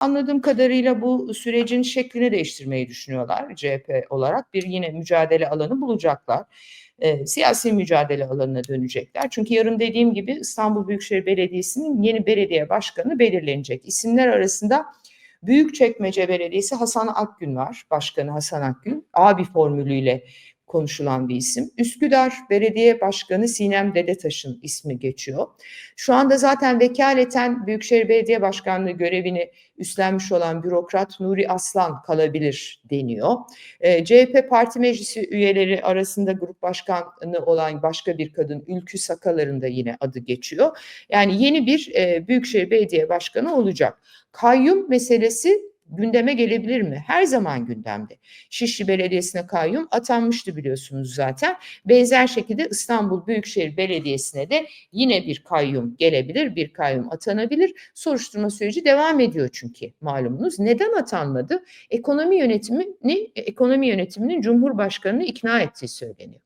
Anladığım kadarıyla bu sürecin şeklini değiştirmeyi düşünüyorlar CHP olarak. Bir yine mücadele alanı bulacaklar. E, siyasi mücadele alanına dönecekler. Çünkü yarın dediğim gibi İstanbul Büyükşehir Belediyesi'nin yeni belediye başkanı belirlenecek. İsimler arasında Büyükçekmece Belediyesi Hasan Akgün var. Başkanı Hasan Akgün. Abi formülüyle konuşulan bir isim. Üsküdar Belediye Başkanı Sinem Dedetaş'ın ismi geçiyor. Şu anda zaten vekaleten Büyükşehir Belediye Başkanlığı görevini üstlenmiş olan bürokrat Nuri Aslan kalabilir deniyor. E, ee, CHP Parti Meclisi üyeleri arasında grup başkanı olan başka bir kadın Ülkü Sakalar'ın da yine adı geçiyor. Yani yeni bir e, Büyükşehir Belediye Başkanı olacak. Kayyum meselesi gündeme gelebilir mi? Her zaman gündemde. Şişli Belediyesi'ne kayyum atanmıştı biliyorsunuz zaten. Benzer şekilde İstanbul Büyükşehir Belediyesi'ne de yine bir kayyum gelebilir, bir kayyum atanabilir. Soruşturma süreci devam ediyor çünkü malumunuz. Neden atanmadı? Ekonomi yönetimini, ekonomi yönetiminin Cumhurbaşkanı'nı ikna ettiği söyleniyor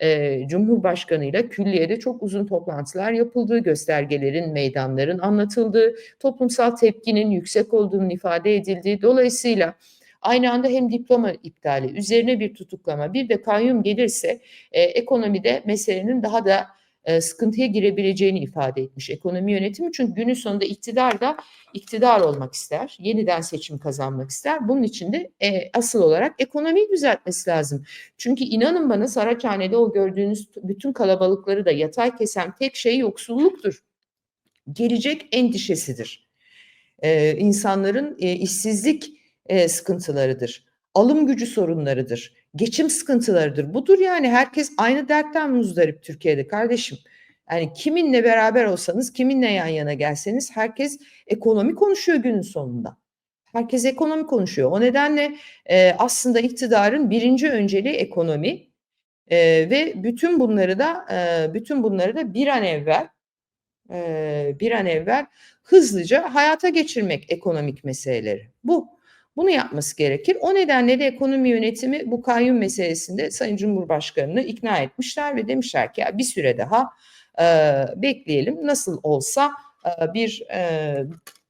e, Cumhurbaşkanı ile külliyede çok uzun toplantılar yapıldığı, göstergelerin, meydanların anlatıldığı, toplumsal tepkinin yüksek olduğunun ifade edildiği. Dolayısıyla aynı anda hem diploma iptali, üzerine bir tutuklama, bir de kayyum gelirse e, ekonomide meselenin daha da e, sıkıntıya girebileceğini ifade etmiş ekonomi yönetimi. Çünkü günün sonunda iktidar da iktidar olmak ister, yeniden seçim kazanmak ister. Bunun için de e, asıl olarak ekonomiyi düzeltmesi lazım. Çünkü inanın bana Saraçhane'de o gördüğünüz bütün kalabalıkları da yatay kesen tek şey yoksulluktur. Gelecek endişesidir. E, insanların e, işsizlik e, sıkıntılarıdır. Alım gücü sorunlarıdır geçim sıkıntılarıdır. Budur yani herkes aynı dertten muzdarip Türkiye'de kardeşim. Yani kiminle beraber olsanız, kiminle yan yana gelseniz herkes ekonomi konuşuyor günün sonunda. Herkes ekonomi konuşuyor. O nedenle e, aslında iktidarın birinci önceliği ekonomi e, ve bütün bunları da e, bütün bunları da bir an evvel e, bir an evvel hızlıca hayata geçirmek ekonomik meseleleri. Bu. Bunu yapması gerekir. O nedenle de ekonomi yönetimi bu kayyum meselesinde Sayın Cumhurbaşkanı'nı ikna etmişler ve demişler ki ya bir süre daha e, bekleyelim. Nasıl olsa e, bir e,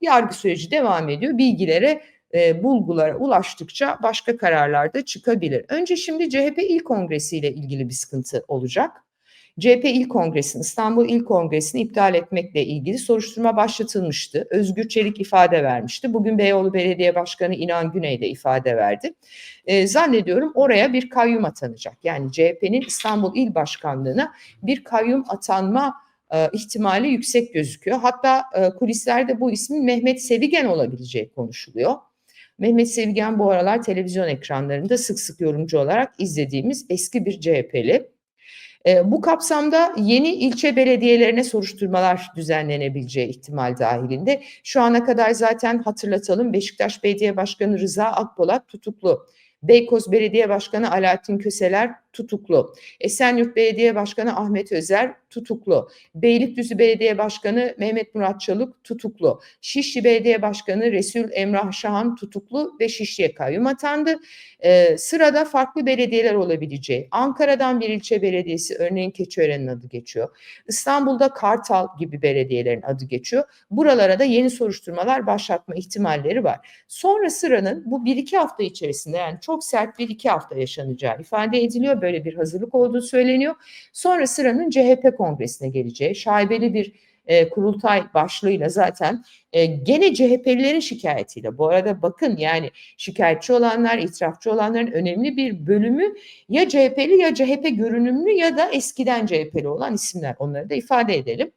yargı süreci devam ediyor. Bilgilere e, bulgulara ulaştıkça başka kararlar da çıkabilir. Önce şimdi CHP İl Kongresi ile ilgili bir sıkıntı olacak. CHP İl Kongresi'ni, İstanbul İl Kongresi'ni iptal etmekle ilgili soruşturma başlatılmıştı. Özgür Çelik ifade vermişti. Bugün Beyoğlu Belediye Başkanı İnan Güney de ifade verdi. E, zannediyorum oraya bir kayyum atanacak. Yani CHP'nin İstanbul İl Başkanlığı'na bir kayyum atanma e, ihtimali yüksek gözüküyor. Hatta e, kulislerde bu ismin Mehmet Sevigen olabileceği konuşuluyor. Mehmet Sevigen bu aralar televizyon ekranlarında sık sık yorumcu olarak izlediğimiz eski bir CHP'li. E, bu kapsamda yeni ilçe belediyelerine soruşturmalar düzenlenebileceği ihtimal dahilinde. Şu ana kadar zaten hatırlatalım Beşiktaş Belediye Başkanı Rıza Akpolat tutuklu. Beykoz Belediye Başkanı Alaaddin Köseler tutuklu. Esenyurt Belediye Başkanı Ahmet Özer tutuklu. Beylikdüzü Belediye Başkanı Mehmet Murat Çalık tutuklu. Şişli Belediye Başkanı Resul Emrah Şahan tutuklu ve Şişli'ye kayyum atandı. Ee, sırada farklı belediyeler olabileceği. Ankara'dan bir ilçe belediyesi örneğin Keçiören'in adı geçiyor. İstanbul'da Kartal gibi belediyelerin adı geçiyor. Buralara da yeni soruşturmalar başlatma ihtimalleri var. Sonra sıranın bu bir iki hafta içerisinde yani çok sert bir iki hafta yaşanacağı ifade ediliyor böyle bir hazırlık olduğu söyleniyor. Sonra sıranın CHP kongresine geleceği, şaibeli bir e, kurultay başlığıyla zaten e, gene CHP'lilerin şikayetiyle. Bu arada bakın yani şikayetçi olanlar, itirafçı olanların önemli bir bölümü ya CHP'li ya CHP görünümlü ya da eskiden CHP'li olan isimler. Onları da ifade edelim.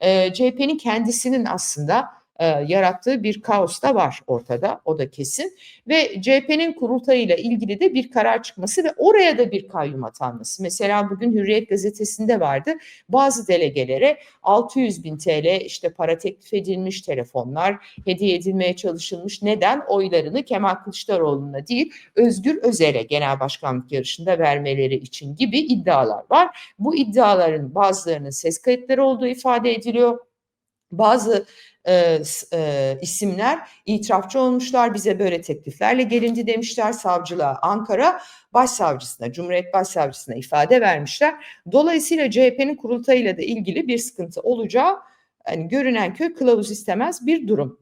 E, CHP'nin kendisinin aslında e, yarattığı bir kaos da var ortada. O da kesin. Ve CHP'nin kurultayıyla ilgili de bir karar çıkması ve oraya da bir kayyum atanması. Mesela bugün Hürriyet gazetesinde vardı. Bazı delegelere 600 bin TL işte para teklif edilmiş, telefonlar hediye edilmeye çalışılmış. Neden? Oylarını Kemal Kılıçdaroğlu'na değil Özgür Özel'e genel başkanlık yarışında vermeleri için gibi iddialar var. Bu iddiaların bazılarının ses kayıtları olduğu ifade ediliyor. Bazı e, e, isimler itirafçı olmuşlar. Bize böyle tekliflerle gelindi demişler savcılığa Ankara Başsavcısına, Cumhuriyet Başsavcısına ifade vermişler. Dolayısıyla CHP'nin kurultayıyla da ilgili bir sıkıntı olacağı yani görünen köy kılavuz istemez bir durum.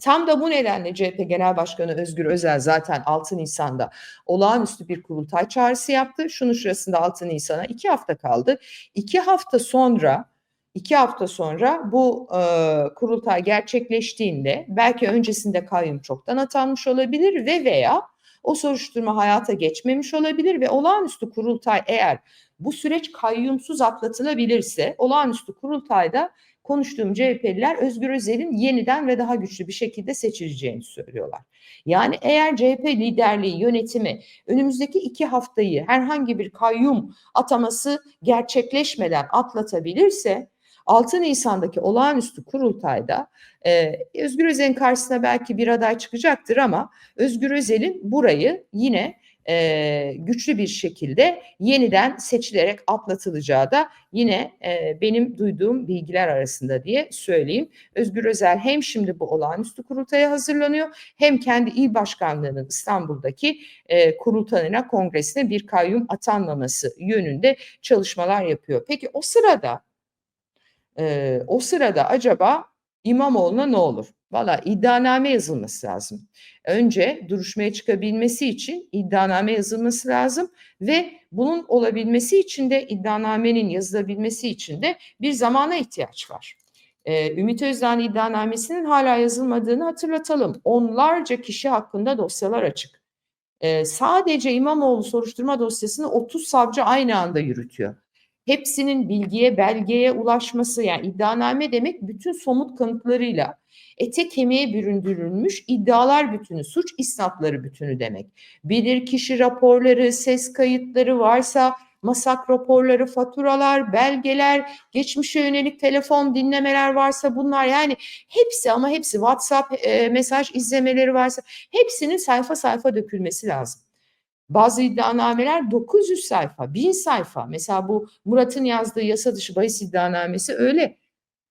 Tam da bu nedenle CHP Genel Başkanı Özgür Özel zaten 6 Nisan'da olağanüstü bir kurultay çağrısı yaptı. Şunun şurasında 6 Nisan'a 2 hafta kaldı. 2 hafta sonra iki hafta sonra bu e, kurultay gerçekleştiğinde belki öncesinde kayyum çoktan atanmış olabilir ve veya o soruşturma hayata geçmemiş olabilir ve olağanüstü kurultay eğer bu süreç kayyumsuz atlatılabilirse olağanüstü kurultayda konuştuğum CHP'liler Özgür Özel'in yeniden ve daha güçlü bir şekilde seçileceğini söylüyorlar. Yani eğer CHP liderliği, yönetimi önümüzdeki iki haftayı herhangi bir kayyum ataması gerçekleşmeden atlatabilirse 6 Nisan'daki olağanüstü kurultayda e, Özgür Özel'in karşısına belki bir aday çıkacaktır ama Özgür Özel'in burayı yine e, güçlü bir şekilde yeniden seçilerek atlatılacağı da yine e, benim duyduğum bilgiler arasında diye söyleyeyim. Özgür Özel hem şimdi bu olağanüstü kurultaya hazırlanıyor hem kendi il başkanlığının İstanbul'daki e, kurultayına kongresine bir kayyum atanmaması yönünde çalışmalar yapıyor. Peki o sırada e, o sırada acaba İmamoğlu'na ne olur? Valla iddianame yazılması lazım. Önce duruşmaya çıkabilmesi için iddianame yazılması lazım ve bunun olabilmesi için de iddianamenin yazılabilmesi için de bir zamana ihtiyaç var. Ee, Ümit Özdağ'ın iddianamesinin hala yazılmadığını hatırlatalım. Onlarca kişi hakkında dosyalar açık. Ee, sadece İmamoğlu soruşturma dosyasını 30 savcı aynı anda yürütüyor hepsinin bilgiye, belgeye ulaşması yani iddianame demek bütün somut kanıtlarıyla ete kemiğe büründürülmüş iddialar bütünü, suç isnatları bütünü demek. Bilirkişi raporları, ses kayıtları varsa masak raporları, faturalar, belgeler, geçmişe yönelik telefon dinlemeler varsa bunlar yani hepsi ama hepsi WhatsApp e, mesaj izlemeleri varsa hepsinin sayfa sayfa dökülmesi lazım. Bazı iddianameler 900 sayfa, 1000 sayfa. Mesela bu Murat'ın yazdığı yasa dışı bahis iddianamesi öyle.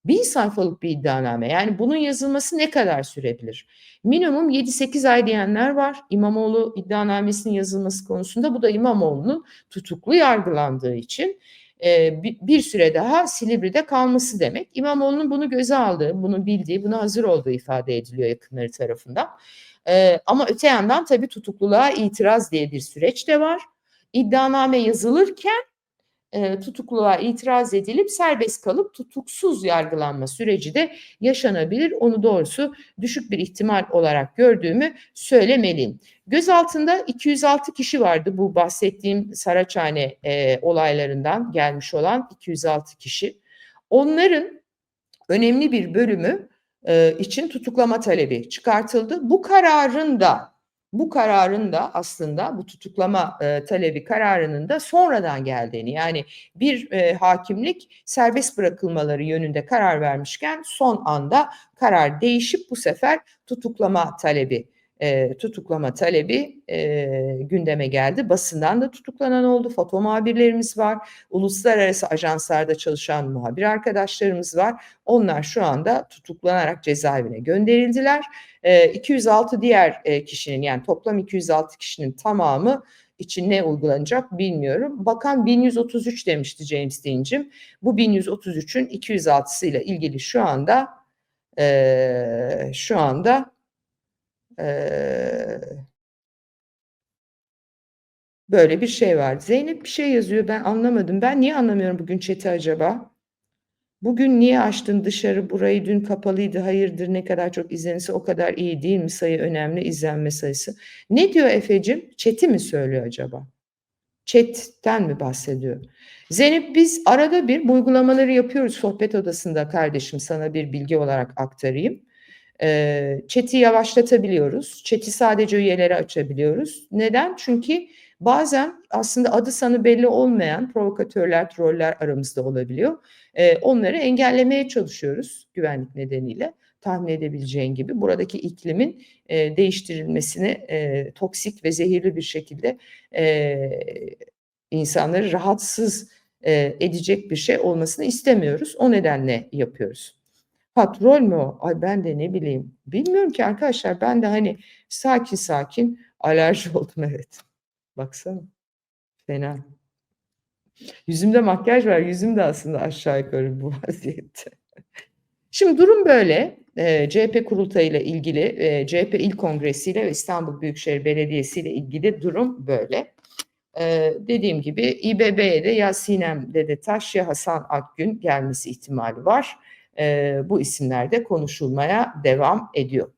Bin sayfalık bir iddianame. Yani bunun yazılması ne kadar sürebilir? Minimum 7-8 ay diyenler var. İmamoğlu iddianamesinin yazılması konusunda. Bu da İmamoğlu'nun tutuklu yargılandığı için e, bir süre daha Silivri'de kalması demek. İmamoğlu'nun bunu göze aldığı, bunu bildiği, buna hazır olduğu ifade ediliyor yakınları tarafından. Ama öte yandan tabii tutukluluğa itiraz diye bir süreç de var. İddianame yazılırken e, tutukluluğa itiraz edilip serbest kalıp tutuksuz yargılanma süreci de yaşanabilir. Onu doğrusu düşük bir ihtimal olarak gördüğümü söylemeliyim. Gözaltında 206 kişi vardı bu bahsettiğim Saraçhane e, olaylarından gelmiş olan 206 kişi. Onların önemli bir bölümü e, için tutuklama talebi çıkartıldı. Bu kararın da bu kararın da aslında bu tutuklama e, talebi kararının da sonradan geldiğini yani bir e, hakimlik serbest bırakılmaları yönünde karar vermişken son anda karar değişip bu sefer tutuklama talebi e, tutuklama talebi e, gündeme geldi. Basından da tutuklanan oldu. Foto muhabirlerimiz var. Uluslararası ajanslarda çalışan muhabir arkadaşlarımız var. Onlar şu anda tutuklanarak cezaevine gönderildiler. E, 206 diğer e, kişinin yani toplam 206 kişinin tamamı için ne uygulanacak bilmiyorum. Bakan 1133 demişti James Dean'cim. Bu 1133'ün 206'sı ile ilgili şu anda e, şu anda böyle bir şey var. Zeynep bir şey yazıyor ben anlamadım. Ben niye anlamıyorum bugün chat'i acaba? Bugün niye açtın dışarı burayı dün kapalıydı hayırdır ne kadar çok izlenirse o kadar iyi değil mi sayı önemli izlenme sayısı. Ne diyor Efe'cim? Chat'i mi söylüyor acaba? Chat'ten mi bahsediyor? Zeynep biz arada bir uygulamaları yapıyoruz sohbet odasında kardeşim sana bir bilgi olarak aktarayım. E, chat'i yavaşlatabiliyoruz. Chat'i sadece üyelere açabiliyoruz. Neden? Çünkü bazen aslında adı sanı belli olmayan provokatörler, troller aramızda olabiliyor. Onları engellemeye çalışıyoruz güvenlik nedeniyle tahmin edebileceğin gibi buradaki iklimin e, değiştirilmesini e, toksik ve zehirli bir şekilde e, insanları rahatsız e, edecek bir şey olmasını istemiyoruz. O nedenle yapıyoruz. Patrol mü o? Ay ben de ne bileyim. Bilmiyorum ki arkadaşlar ben de hani sakin sakin alerji oldum evet. Baksana. Fena. Yüzümde makyaj var. Yüzüm de aslında aşağı yukarı bu vaziyette. Şimdi durum böyle. e, CHP kurultayıyla ilgili, e, CHP İl Kongresi ile ve İstanbul Büyükşehir Belediyesi ile ilgili durum böyle. E, dediğim gibi İBB'ye de ya Sinem Dedetaş ya Hasan Akgün gelmesi ihtimali var. Bu isimler de konuşulmaya devam ediyor.